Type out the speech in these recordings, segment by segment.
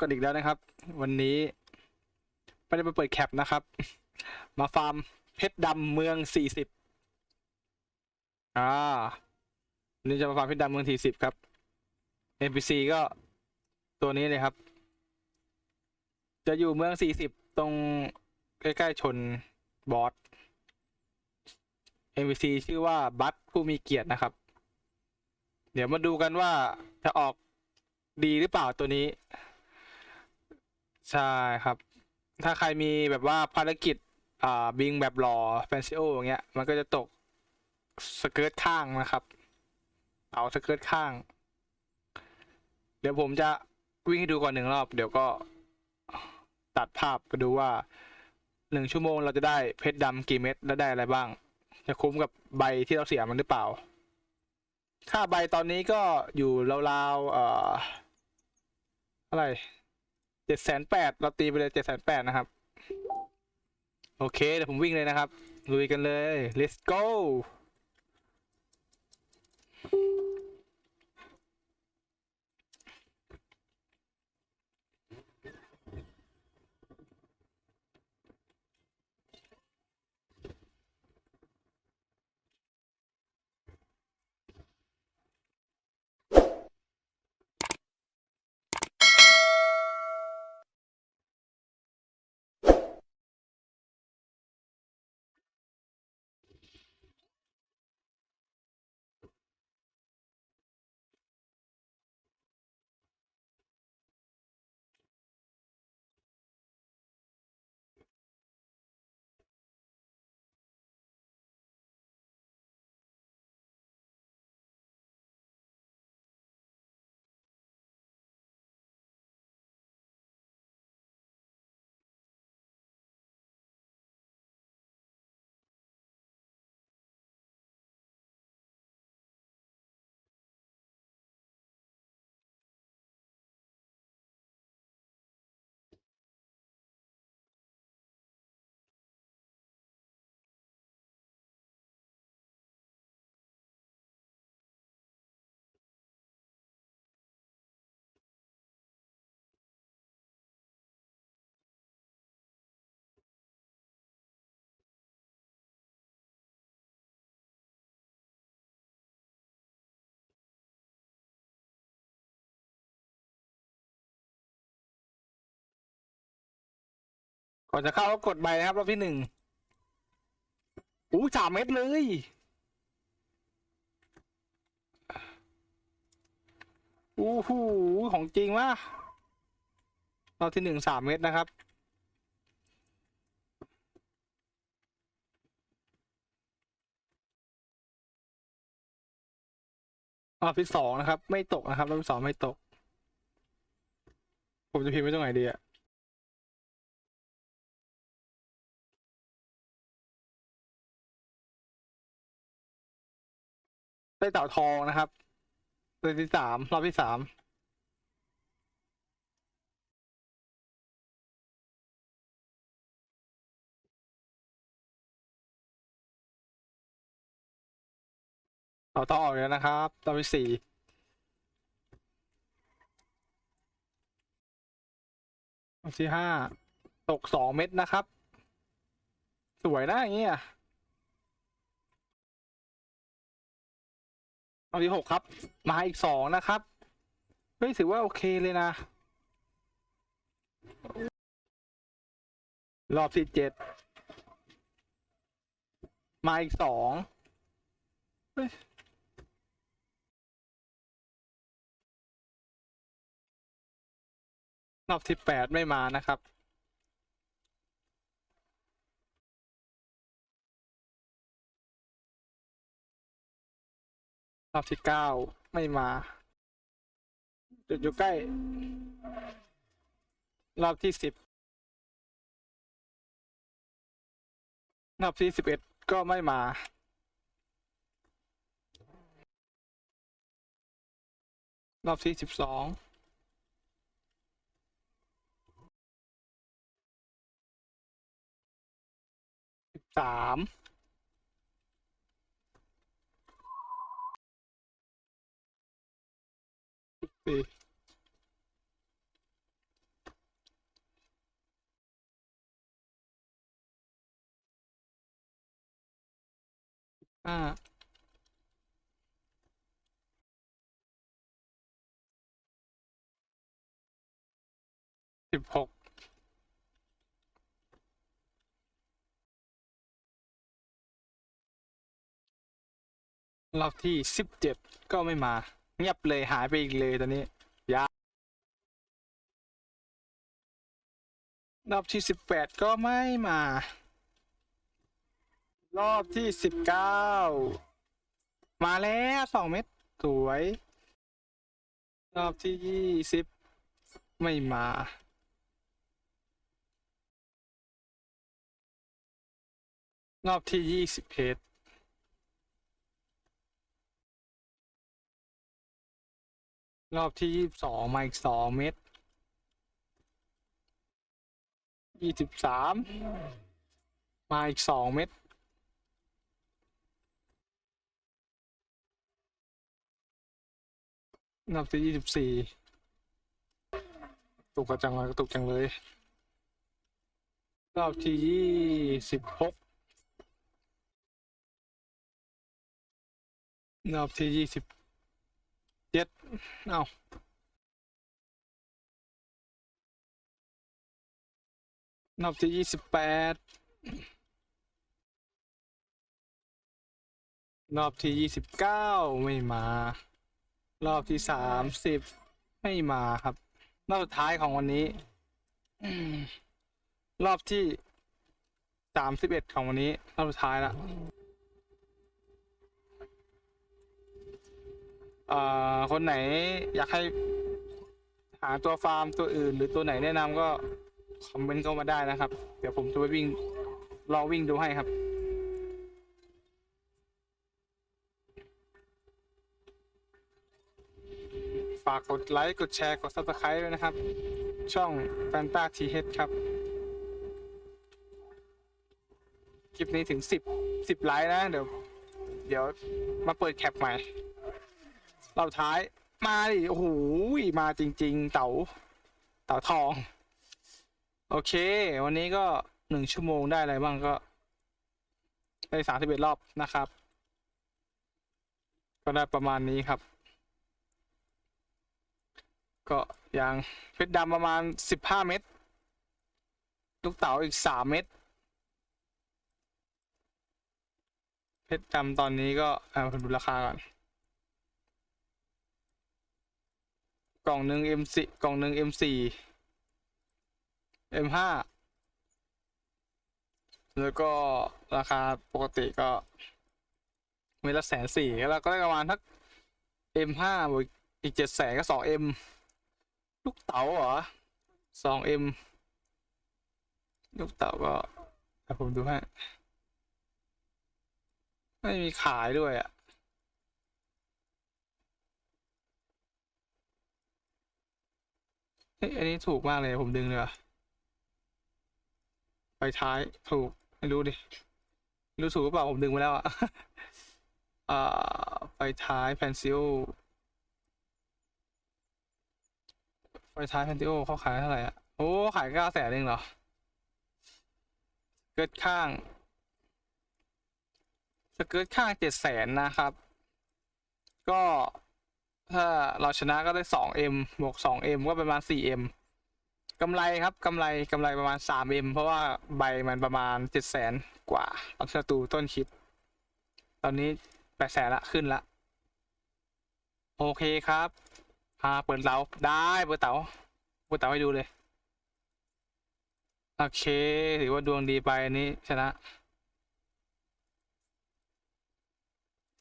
กันอีกแล้วนะครับ วันนี้ไม่ได้มาเปิดแคปนะครับ มาฟาร์มเพชรดำเมืองสี่สิบอ่าวันนี้จะมาฟาร์มเพชรดำเมืองสี่สิบครับ NPC ก็ตัวนี้เลยครับ จะอยู่เมืองสี่สิบตรงใกล้ๆชนบอส NPC ชื่อว่าบัตผู้มีเกียรตินะครับ เดี๋ยวมาดูกันว่าจะออกดีหรือเปล่าตัวนี้ ใช่ครับ ถ้าใครมีแบบว่าภารกิจอ่าบิงแบบรอแฟนซิโออย่างเงี้ย มันก็จะตกสเกิร์ตข้างนะครับ เอาสเกิร์ตข้าง เดี๋ยวผมจะวิ่งให้ดูก่อนหนึ่งรอบ เดี๋ยวก็ตัดภาพไปดูว่าหนึ่งชั่วโมงเราจะได้เพชรดำกี่เม็ดและได้อะไรบ้าง จะคุ้มกับใบที่เราเสียมันหรือเปล่า ค่าใบตอนนี้ก็อยู่ราวๆเอ่ออะไร เจ็ดแสนแปดเราตีไปเลยเจ็ดแสนแปดนะครับ โอเค เดี๋ยวผมวิ่งเลยนะครับ ลุยกันเลย let's go ก่อนจะเข้าก็กดใบนะครับรอบที่หนึ่งอู้สามเม็ดเลย อู้หูของจริงวะรอบที่หนึ่งสามเม็ดนะครับ รอบที่สองนะครับ ไม่ตกนะครับ รอบที่สองไม่ตก ผมจะพิมพ์ไว้ตรงไหนดีอะ ได้เต่าทองนะครับตัวที่สามรอบที่สามเต่าทองออกแล้วนะครับรอบที่สี่รอบที่ห้าตกสองเม็ดนะครับ สวยนะอย่างเงี้ย รอบที่หกครับ มาอีกสองนะครับเฮ้ยถือว่าโอเคเลยนะ รอบที่เจ็ดมาอีกสองรอบที่แปดไม่มานะครับ อบที่เก้าไม่มา จุดอยู่ใกล้ รอบที่สิบรอบที่สิบเอ็ดก็ไม่มา รอบที่สิบสองสิบสาม ปีห้สิบหกรอบที่สิบเจ็ดก็ไม่มา เงียบเลยหายไปอีกเลยตอนนี้ยารอบที่สิบแปดก็ไม่มา รอบที่สิบเก้ามาแล้วสองเม็ดสวย รอบที่ยี่สิบไม่มา รอบที่ยี่สิบเอ็ด รอบที่ยี่สิบสองมาอีกสองเม็ดยี่สิบสามมาอีกสองเม็ดรอบที่ยี่สิบสี่ตุกกระจังเลยกระตุกจังเลย รอบที่ยี่สิบหกรอบที่ยี่สิบ เอารอบที่ยี่สิบแปดรอบที่ยี่สิบเก้าไม่มา รอบที่สามสิบไม่มาครับ รอบสุดท้ายของวันนี้ รอบที่สามสิบเอ็ดของวันนี้ รอบสุดท้ายละ เอ่อคนไหนอยากให้หาตัวฟาร์มตัวอื่น หรือตัวไหนแนะนำก็คอมเมนต์เข้ามาได้นะครับ เดี๋ยวผมจะไปวิ่งลองวิ่งดูให้ครับฝากกดไลค์ กดแชร์ กด subscribe ด้วยนะครับ ช่องแฟนตาทีเฮดครับ คลิปนี้ถึงสิบสิบไลค์นะ เดี๋ยว เดี๋ยวมาเปิดแคปใหม่ รอบท้าย มาดิโอ้โหมาจริง ๆ เต๋าเต๋าทอง โอเค วันนี้ก็หนึ่งชั่วโมงได้อะไรบ้างก็ได้สามสิบเอ็ดรอบนะครับ ก็ได้ประมาณนี้ครับ ก็ยางเพชรดำประมาณสิบห้าเม็ดลูกเต๋าอีกสามเม็ดเพชรดำตอนนี้ก็เอาดูราคาก่อน กล่องหนึ่ง M4 กล่องหนึ่ง M สี่ M ห้าแล้วก็ราคาปกติก็เม็ดละแสนสี่แล้วก็ได้ประมาณทัก M ห้าบวกอีกเจ็ดแสนก็สอง M ลูกเต๋าเหรอสองเอ็มลูกเต๋าก็แต่ผมดูให้ไม่มีขายด้วยอะ เฮ้ยอันนี้ถูกมากเลยผมดึงเลยว่ะไปท้ายถูกไม่รู้ดิรู้ถูกหรือเปล่าผมดึงไปแล้วอะอ่าไปท้ายแพนซิลไฟท้ายแพนติโอเขาขายเท่าไหร่อะโอ้ ขายเก้าแสนเองเหรอ เกิดข้างสเกิร์ตข้างเจ็ดแสนนะครับ ก็ ถ้าเราชนะก็ได้สองเอ็มบวกสองเอ็มก็ประมาณสี่เอ็มกำไรครับกำไรกำไรประมาณสามเอ็มเพราะว่าใบมันประมาณเจ็ดแสนกว่าตอนประตูต้นคลิป ตอนนี้แปดแสนละขึ้นละ โอเคครับพาเปิดเตาได้เปิดเตาเปิดเตาให้ดูเลย โอเค ถือว่าดวงดีไปนนี้ชนะ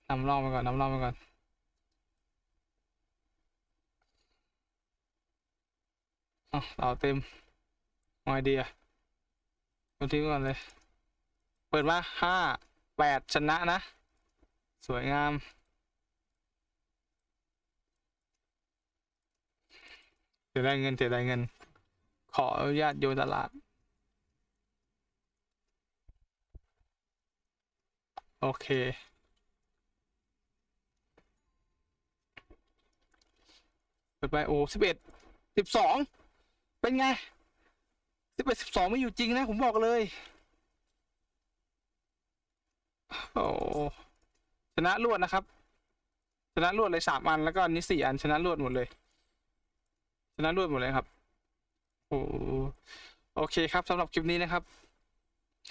นำร่องไปก่อนนำร่องไปก่อน เอาเราเต็มไอเดียดูทิ้งก่อนเลย เปิดมาห้าแปดชนะนะ สวยงาม เสียดายเงินเสียดายเงิน ขออนุญาตโยนตลาด โอเคเปิดไปโอ้สิบเอ็ดสิบสอง เป็นไงสิบเอ็ดสิบสองไม่อยู่จริงนะ ผมบอกเลย โอ้ชนะรวดนะครับ ชนะรวดเลยสามอันแล้วก็อันนี้สี่อันชนะรวดหมดเลย ชนะรวดหมดเลยครับ โอ้โอเคครับสำหรับคลิปนี้นะครับ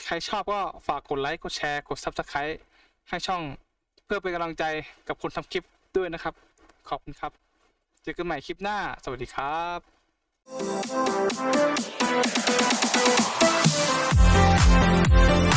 ใครชอบก็ฝากกดไลค์กดแชร์กด Subscribe ให้ช่องเพื่อเป็นกำลังใจกับคนทำคลิปด้วยนะครับ ขอบคุณครับ เจอกันใหม่คลิปหน้า สวัสดีครับ Thank you.